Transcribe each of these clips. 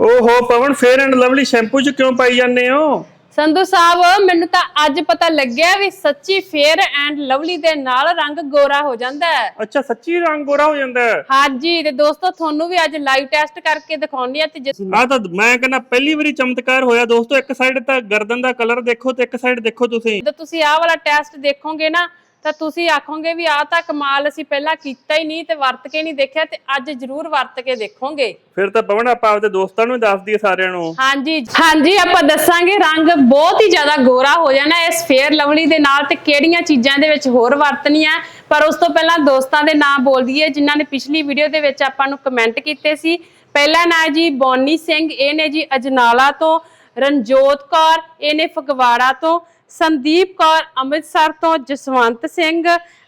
ਓਹੋ Pawan Fair and Lovely shampoo ਚ ਕਿਉਂ ਪਾਈ ਜਾਂਦੇ ਹੋ? ਸੰਧੂ ਸਾਹਿਬ ਮੈਨੂੰ ਤਾਂ ਅੱਜ ਪਤਾ ਲੱਗਿਆ ਵੀ ਸੱਚੀ ਫੇਅਰ ਐਂਡ ਲਵਲੀ ਦੇ ਨਾਲ ਰੰਗ ਗੋਰਾ ਹੋ ਜਾਂਦਾ ਹੈ। ਅੱਛਾ ਸੱਚੀ ਰੰਗ ਗੋਰਾ ਹੋ ਜਾਂਦਾ ਹੈ? ਹਾਂਜੀ ਤੇ ਦੋਸਤੋ ਤੁਹਾਨੂੰ ਵੀ ਅੱਜ ਲਾਈਵ ਟੈਸਟ ਕਰਕੇ ਦਿਖਾਉਣੀ ਆ ਤੇ ਆ ਤਾਂ ਮੈਂ ਕਹਿੰਦਾ ਪਹਿਲੀ ਵਾਰੀ ਚਮਤਕਾਰ ਹੋਇਆ ਦੋਸਤੋ ਇੱਕ ਸਾਈਡ ਤਾਂ ਗਰਦਨ ਦਾ ਕਲਰ ਦੇਖੋ ਤੇ ਇੱਕ ਸਾਈਡ ਦੇਖੋ ਤੁਸੀਂ। ਜਦੋਂ ਤੁਸੀਂ ਆਹ ਵਾਲਾ ਟੈਸਟ ਦੇਖੋਗੇ ਨਾ ਤਾਂ ਤੁਸੀਂ ਆਖੋਗੇ ਵੀ ਆਹ ਤਾਂ ਕਮਾਲ ਅਸੀਂ ਪਹਿਲਾਂ ਕੀਤਾ ਹੀ ਨਹੀਂ ਤੇ ਵਰਤ ਕੇ ਨਹੀਂ ਦੇਖਿਆ ਤੇ ਅੱਜ ਜ਼ਰੂਰ ਵਰਤ ਕੇ ਦੇਖੋਗੇ। ਫਿਰ ਤਾਂ ਪਵਨ ਆਪਾਂ ਆਪਦੇ ਦੋਸਤਾਂ ਨੂੰ ਦੱਸ ਦਈਏ ਸਾਰਿਆਂ ਨੂੰ। ਹਾਂਜੀ ਹਾਂਜੀ ਆਪਾਂ ਦੱਸਾਂਗੇ ਰੰਗ ਬਹੁਤ ਹੀ ਜ਼ਿਆਦਾ ਗੋਰਾ ਹੋ ਜਾਣਾ ਇਸ ਫੇਅਰ ਲਵਲੀ ਦੇ ਨਾਲ ਤੇ ਕਿਹੜੀਆਂ ਚੀਜ਼ਾਂ ਦੇ ਵਿੱਚ ਹੋਰ ਵਰਤਣੀਆਂ। ਪਰ ਉਸ ਤੋਂ ਪਹਿਲਾਂ ਦੋਸਤਾਂ ਦੇ ਨਾਮ ਬੋਲ ਦਈਏ ਜਿਨ੍ਹਾਂ ਨੇ ਪਿਛਲੀ ਵੀਡੀਓ ਦੇ ਵਿੱਚ ਆਪਾਂ ਨੂੰ ਕਮੈਂਟ ਕੀਤੇ ਸੀ। ਪਹਿਲਾ ਨਾਂ ਜੀ ਬੌਨੀ ਸਿੰਘ ਇਹ ਨੇ ਜੀ ਅਜਨਾਲਾ ਤੋਂ ਰਣਜੋਤ ਕੌਰ ਇਹ ਨੇ ਫਗਵਾੜਾ ਤੋਂ। ਸੰਦੀਪ ਕੌਰ ਅੰਮ੍ਰਿਤਸਰ ਤੋਂ ਜਸਵੰਤ ਸਿੰਘ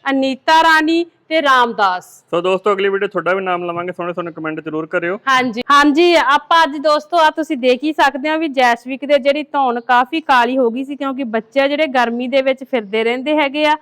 ਅਨੀਤਾ ਰਾਣੀ ਤੇ ਰਾਮਦਾਸ। ਸੋ ਦੋਸਤੋ ਅਗਲੀ ਵੀਡੀਓ ਤੁਹਾਡਾ ਵੀ ਨਾਮ ਲਵਾਂਗੇ ਸੋਹਣੇ ਸੋਹਣੇ ਕਮੈਂਟ ਜ਼ਰੂਰ ਕਰਿਓ। ਹਾਂਜੀ ਹਾਂਜੀ ਆਪਾਂ ਅੱਜ ਦੋਸਤੋ ਆ ਤੁਸੀਂ ਦੇਖ ਹੀ ਸਕਦੇ ਹੋ ਵੀ ਜੈਸਵਿਕ ਦੇ ਜਿਹੜੀ ਧੌਣ ਕਾਫੀ ਕਾਲੀ ਹੋ ਗਈ ਸੀ ਕਿਉਂਕਿ ਬੱਚੇ ਜਿਹੜੇ ਗਰਮੀ ਦੇ ਵਿੱਚ ਫਿਰਦੇ ਰਹਿੰਦੇ ਹੈਗੇ ਆ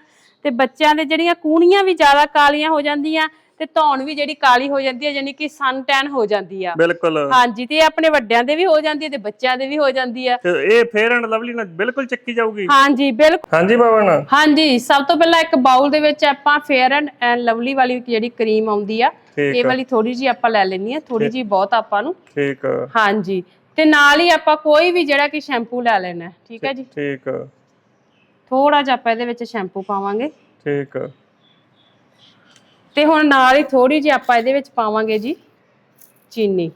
ਤੇ ਬੱਚਿਆਂ ਦੇ ਜਿਹੜੀਆਂ ਕੂਣੀਆਂ ਵੀ ਜ਼ਿਆਦਾ ਕਾਲੀਆਂ ਹੋ ਜਾਂਦੀਆਂ ਤੇ ਧੌਣ ਵੀ ਜਿਹੜੀ ਕਾਲੀ ਹੋ ਜਾਂਦੀ ਹੈ ਯਾਨੀ ਕਿ ਸਨ ਟੈਨ ਹੋ ਜਾਂਦੀ ਆ। ਬਿਲਕੁਲ। ਹਾਂਜੀ ਤੇ ਇਹ ਆਪਣੇ ਵੱਡਿਆਂ ਦੇ ਵੀ ਹੋ ਜਾਂਦੀ ਹੈ ਤੇ ਬੱਚਿਆਂ ਦੇ ਵੀ ਹੋ ਜਾਂਦੀ ਆ। ਤੇ ਇਹ ਫੇਅਰ ਐਂਡ ਲਵਲੀ ਨਾਲ ਬਿਲਕੁਲ ਚੱਕੀ ਜਾਊਗੀ। ਹਾਂਜੀ ਬਿਲਕੁਲ। ਹਾਂਜੀ ਪਵਨ ਹਾਂਜੀ ਸਭ ਤੋਂ ਪਹਿਲਾਂ ਇੱਕ ਬਾਉਲ ਦੇ ਵਿੱਚ ਆਪਾਂ ਫੇਅਰ ਐਂਡ ਲਵਲੀ ਵਾਲੀ ਜਿਹੜੀ ਕਰੀਮ ਆਉਂਦੀ ਆ ਇਹ ਵਾਲੀ ਥੋੜੀ ਜੀ ਆਪਾਂ ਲੈ ਲੈਣੀ ਆ ਥੋੜੀ ਜੀ ਬਹੁਤ ਆਪਾਂ ਨੂੰ। ਠੀਕ ਹਾਂਜੀ ਤੇ ਨਾਲ ਹੀ ਆਪਾਂ ਕੋਈ ਵੀ ਜਿਹੜਾ ਕਿ ਸ਼ੈਂਪੂ ਲੈ ਲੈਣਾ ਠੀਕ ਹੈ ਜੀ? ਠੀਕ ਥੋੜਾ ਜਿਹਾ ਆਪਾਂ ਇਹਦੇ ਵਿੱਚ ਸ਼ੈਂਪੂ ਪਾਵਾਂਗੇ। ਠੀਕ ਤੇ ਹੁਣ ਨਾਲ ਹੀ ਥੋੜੀ ਜਿਹੀ ਆਪਾਂ ਇਹਦੇ ਵਿੱਚ ਪਾਵਾਂਗੇ ਜੀ ਚੀਨੀ।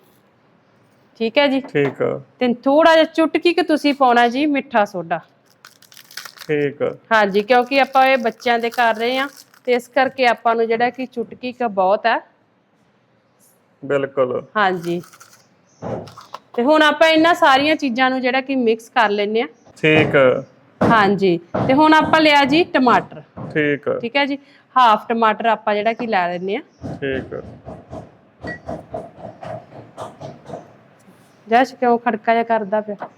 ਠੀਕ ਹੈ ਜੀ? ਠੀਕ ਤੇ ਥੋੜਾ ਜਿਹਾ ਚੁਟਕੀ ਕਿ ਤੁਸੀਂ ਪਾਉਣਾ ਜੀ ਮਿੱਠਾ ਸੋਡਾ। ਠੀਕ ਹਾਂਜੀ ਕਿਉਂਕਿ ਆਪਾਂ ਇਹ ਬੱਚਿਆਂ ਦੇ ਕਰ ਰਹੇ ਆ ਤੇ ਇਸ ਕਰਕੇ ਆਪਾਂ ਨੂੰ ਜਿਹੜਾ ਕਿ ਚੁਟਕੀ ਕਾ ਬਹੁਤ ਹੈ ਬਿਲਕੁਲ। ਹਾਂਜੀ। ਤੇ ਹੁਣ ਆਪਾਂ ਇਹਨਾਂ ਸਾਰੀਆਂ ਚੀਜ਼ਾਂ ਨੂੰ ਜਿਹੜਾ ਕਿ ਮਿਕਸ ਕਰ ਲੈਨੇ ਆ ਠੀਕ ਹਾਂਜੀ। ਤੇ ਹੁਣ ਆਪਾਂ ਲਿਆ ਜੀ ਟਮਾਟਰ। ਠੀਕ ਠੀਕ ਹੈ ਜੀ। ਹਾਫ ਟਮਾਟਰ ਆਪਾਂ ਜਿਹੜਾ ਕਿ ਲੈ ਲੈਨੇ ਆ। ਠੀਕ ਜੈਸ ਕਿਉਂ ਖੜਕਾ ਜਿਹਾ ਕਰਦਾ ਪਿਆ।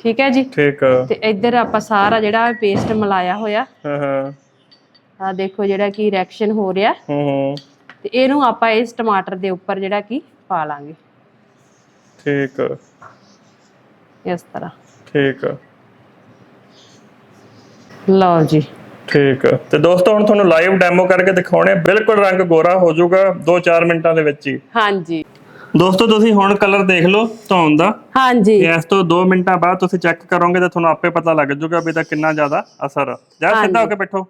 ਠੀਕ ਹੈ ਜੀ। ਠੀਕ ਤੇ ਇੱਧਰ ਆਪਾਂ ਸਾਰਾ ਜਿਹੜਾ ਪੇਸਟ ਮਿਲਾਇਆ ਹੋਇਆ। ਹਾਂ ਹਾਂ। ਆ ਦੇਖੋ ਜਿਹੜਾ ਕਿ ਰਿਐਕਸ਼ਨ ਹੋ ਰਿਹਾ। ਹੂੰ ਹੂੰ। ਤੇ ਇਹਨੂੰ ਆਪਾਂ ਇਸ ਟਮਾਟਰ ਦੇ ਉੱਪਰ ਜਿਹੜਾ ਕਿ ਪਾ ਲਾਂਗੇ। ਠੀਕ ਇਸ ਤਰ੍ਹਾਂ। ਠੀਕ ਲਓ ਜੀ। ਠੀਕ ਤੇ ਦੋਸਤੋ ਹੁਣ ਤੁਹਾਨੂੰ ਲਾਈਵ ਡੈਮੋ ਕਰਕੇ ਦਿਖਾਉਣੇ। ਬਿਲਕੁਲ ਰੰਗ ਗੋਰਾ ਹੋ ਜਾਊਗਾ 2-4 ਮਿੰਟਾਂ ਦੇ ਵਿੱਚ ਹੀ। ਹਾਂਜੀ। ਦੋਸਤੋ ਤੁਸੀਂ ਹੁਣ ਕਲਰ ਦੇਖ ਲਓ ਧੌਣ ਦਾ। ਹਾਂਜੀ। ਇਸ ਤੋਂ 2 ਮਿੰਟਾਂ ਬਾਅਦ ਤੁਸੀਂ ਚੈੱਕ ਕਰੋਗੇ ਤਾਂ ਤੁਹਾਨੂੰ ਆਪੇ ਪਤਾ ਲੱਗ ਜਾਊਗਾ ਵੀ ਇਹਦਾ ਕਿੰਨਾ ਜ਼ਿਆਦਾ ਅਸਰ ਆ। ਜਾ ਸਿੱਧਾ ਹੋ ਕੇ ਬੈਠੋ।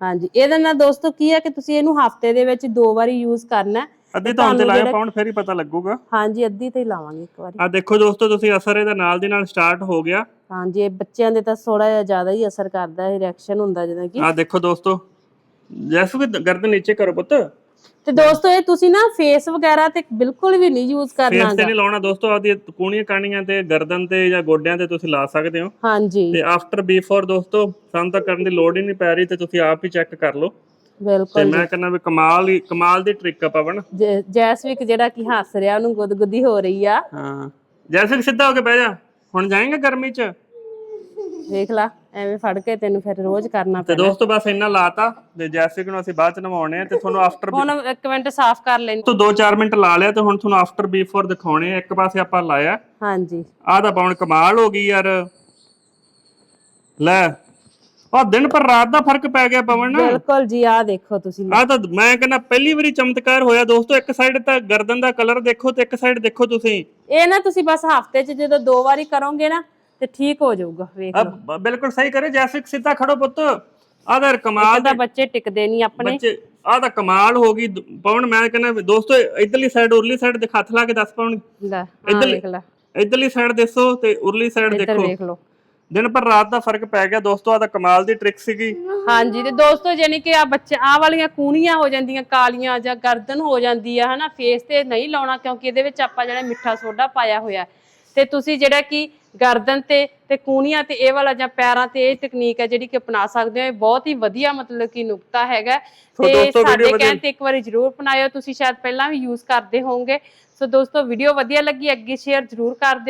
ਹਾਂਜੀ। ਇਹਦੇ ਨਾਲ ਦੋਸਤੋ ਕੀ ਹੈ ਕਿ ਤੁਸੀਂ ਇਹਨੂੰ ਹਫ਼ਤੇ ਦੇ ਵਿੱਚ ਦੋ ਵਾਰੀ ਯੂਜ਼ ਕਰਨਾ ਹੈ। ਅੱਧੀ ਧੌਣ ਤੇ ਲਾਇਆ ਪਾਉਣ ਫਿਰ ਹੀ ਪਤਾ ਲੱਗੂਗਾ। ਹਾਂਜੀ ਅੱਧੀ ਤੇ ਹੀ ਲਾਵਾਂਗੇ ਇੱਕ ਵਾਰੀ। ਆ ਦੇਖੋ ਦੋਸਤੋ ਤੁਸੀਂ ਅਸਰ ਇਹਦਾ ਨਾਲ ਦੀ ਨਾਲ ਸਟਾਰਟ ਹੋ ਗਿਆ। ਹਾਂਜੀ ਇਹ ਬੱਚਿਆਂ ਦੇ ਤਾਂ ਥੋੜਾ ਜਿਹਾ ਜ਼ਿਆਦਾ ਹੀ ਅਸਰ ਕਰਦਾ ਹੈ ਰਿਐਕਸ਼ਨ ਹੁੰਦਾ ਜਿਵੇਂ ਕਿ ਆ ਦੇਖੋ ਦੋਸਤੋ ਜੈਸੂ ਕਿ ਗਰਦਨ ਨੀਚੇ ਕਰੋ ਪੁੱਤ। ਤੇ ਦੋਸਤੋ ਇਹ ਤੁਸੀਂ ਨਾ ਫੇਸ ਵਗੈਰਾ ਤੇ ਬਿਲਕੁਲ ਵੀ ਨਹੀਂ ਯੂਜ਼ ਕਰਨਾ ਫੇਸ ਤੇ ਨਹੀਂ ਲਾਉਣਾ ਦੋਸਤੋ ਆਪਦੀ ਕੂਣੀਆਂ ਕਾਣੀਆਂ ਤੇ ਗਰਦਨ ਤੇ ਜਾਂ ਗੋਡਿਆਂ ਤੇ ਤੁਸੀਂ ਲਾ ਸਕਦੇ ਹੋ। ਹਾਂਜੀ। ਤੇ ਆਫਟਰ ਬਿਫੋਰ ਦੋਸਤੋ ਸਾਨੂੰ ਤਾਂ ਕਰਨ ਦੀ ਲੋੜ ਹੀ ਨਹੀਂ ਪੈ ਰਹੀ ਤੇ ਤੁਸੀਂ ਆਪ ਹੀ ਚੈੱਕ ਕਰ ਲਓ। ਤੇ ਬਿਲਕੁਲ ਮੈਂ ਕਹਿੰਦਾ ਵੀ ਕਮਾਲ ਹੀ ਕਮਾਲ ਦੀ ਟ੍ਰਿਕ ਆ ਪਵਨ। ਜੈਸਵਿਕ ਜਿਹੜਾ ਕਿ ਹੱਸ ਰਿਹਾ ਉਹਨੂੰ ਗੁਦਗੁਦੀ ਹੋ ਰਹੀ ਆ। ਹਾਂ। ਜੈਸੇ ਸਿੱਧਾ ਹੋ ਕੇ ਬਹਿ ਜਾ। ਹੁਣ ਜਾਏਂਗਾ ਗਰਮੀ ਚ? ਦੇਖ ਲਾ ਐਵੇਂ ਫੜ ਕੇ ਤੈਨੂੰ ਫਿਰ ਰੋਜ਼ ਕਰਨਾ ਤੇ ਦੋਸਤੋ ਬਸ ਇੰਨਾ ਲਾਤਾ ਤੇ ਜੈਸੇ ਕਿ ਨੂੰ ਅਸੀਂ ਬਾਅਦ ਚ ਨਵਾਉਣੇ ਆ ਤੇ ਤੁਹਾਨੂੰ ਆਫਟਰ ਹੁਣ ਇੱਕ ਮਿੰਟ ਸਾਫ਼ ਕਰ ਲੈਣੀ ਤੋਂ 2-4 ਮਿੰਟ ਲਾ ਲਿਆ ਤੇ ਹੁਣ ਤੁਹਾਨੂੰ ਆਫਟਰ ਬਿਫੋਰ ਦਿਖਾਉਣੇ ਆ। ਇੱਕ ਪਾਸੇ ਆਪਾਂ ਲਾਇਆ। ਹਾਂਜੀ। ਆਹ ਤਾਂ ਪਾਉਣ ਕਮਾਲ ਹੋ ਗਈ ਯਾਰ। ਲੈ। ਆ ਦਿਨ ਪਰ ਰਾਤ ਦਾ ਫ਼ਰਕ ਪੈ ਗਿਆ ਪਵਨ। ਬਿਲਕੁਲ ਜੀ ਆ ਦੇਖੋ ਤੁਸੀਂ ਆ ਤਾਂ ਮੈਂ ਕਹਿੰਦਾ ਪਹਿਲੀ ਵਾਰੀ ਚਮਤਕਾਰ ਹੋਇਆ ਦੋਸਤੋ ਇੱਕ ਸਾਈਡ ਤਾਂ ਗਰਦਨ ਦਾ ਕਲਰ ਦੇਖੋ ਤੇ ਇੱਕ ਸਾਈਡ ਦੇਖੋ ਤੁਸੀਂ। ਇਹ ਨਾ ਤੁਸੀਂ ਬਸ ਹਫ਼ਤੇ 'ਚ ਜਦੋਂ ਦੋ ਵਾਰੀ ਕਰੋਗੇ ਨਾ ਤੇ ਠੀਕ ਹੋ ਜਾਊਗਾ ਵੇਖ ਆ ਲਓ। ਬਿਲਕੁਲ ਸਹੀ ਕਰੇ ਜੈਸੇ ਸਿੱਧਾ ਖੜੋ ਪੁੱਤ। ਤਾਂ ਕਮਾਲ ਤਾਂ ਬੱਚੇ ਟਿਕਦੇ ਨਹੀਂ ਆਪਣੇ। ਬੱਚੇ ਆਹ ਤਾਂ ਕਮਾਲ ਹੋ ਗਈ। ਦ- ਪਵਨ ਮੈਂ ਕਹਿੰਦਾ ਦੋਸਤੋ ਇਧਰਲੀ ਸਾਈਡ ਉਰਲੀ ਸਾਈਡ ਦੇ ਹੱਥ ਲਾ ਕੇ ਦੱਸ ਪਵਨ। ਲੈ ਆ ਇੱਧਰਲੀ- ਇਧਰਲੀ ਸਾਈਡ ਦੇਖੋ ਤੇ ਉਰਲੀ ਸਾਈਡ ਇੱਧਰ ਦੇਖੋ। ਦਿਨ ਪਰ ਰਾਤ ਦਾ ਫ਼ਰਕ ਪੈ ਗਿਆ ਦੋਸਤੋ ਆ ਤਾਂ ਕਮਾਲ ਦੀ ਟ੍ਰਿਕ ਸੀਗੀ। ਹਾਂਜੀ ਤੇ ਦੋਸਤੋ ਜਾਨੀ ਕਿ ਆ ਬੱਚੇ ਆ ਵਾਲੀਆਂ ਕੂਣੀਆਂ ਹੋ ਜਾਂਦੀਆਂ ਕਾਲੀਆਂ ਜਾਂ ਗਰਦਨ ਹੋ ਜਾਂਦੀ ਆ ਹਨਾ ਫੇਸ ਤੇ ਨਹੀਂ ਲਾਉਣਾ ਕਿਉਂਕਿ ਇਹਦੇ ਵਿੱਚ ਆਪਾਂ ਜਿਹੜਾ ਮਿੱਠਾ ਸੋਡਾ ਪਾਇਆ ਹੋਇਆ। ਤੇ ਤੁਸੀਂ ਜਿਹੜਾ ਕਿ ਗਰਦਨ ਤੇ ਤੇ ਕੂਣੀਆਂ ਤੇ ਇਹ ਵਾਲਾ ਜਾਂ ਪੈਰਾਂ ਤੇ ਇਹ ਟੈਕਨੀਕ ਹੈ ਜਿਹੜੀ ਕਿ ਅਪਣਾ ਸਕਦੇ ਹੋ ਇਹ ਬਹੁਤ ਹੀ ਵਧੀਆ ਮਤਲਬ ਕਿ ਨੁਕਤਾ ਹੈਗਾ। ਤੇ ਸਾਡੇ ਕਹਿਣ ਤੇ ਇੱਕ ਵਾਰੀ ਜ਼ਰੂਰ ਅਪਣਾਇਓ ਤੁਸੀਂ ਸ਼ਾਇਦ ਪਹਿਲਾਂ ਵੀ ਯੂਜ਼ ਕਰਦੇ ਹੋਵੋਗੇ। ਸੋ ਦੋਸਤੋ ਵੀਡੀਓ ਵਧੀਆ ਲੱਗੀ ਅੱਗੇ ਸ਼ੇਅਰ ਜ਼ਰੂਰ ਕਰ ਦਿਓ।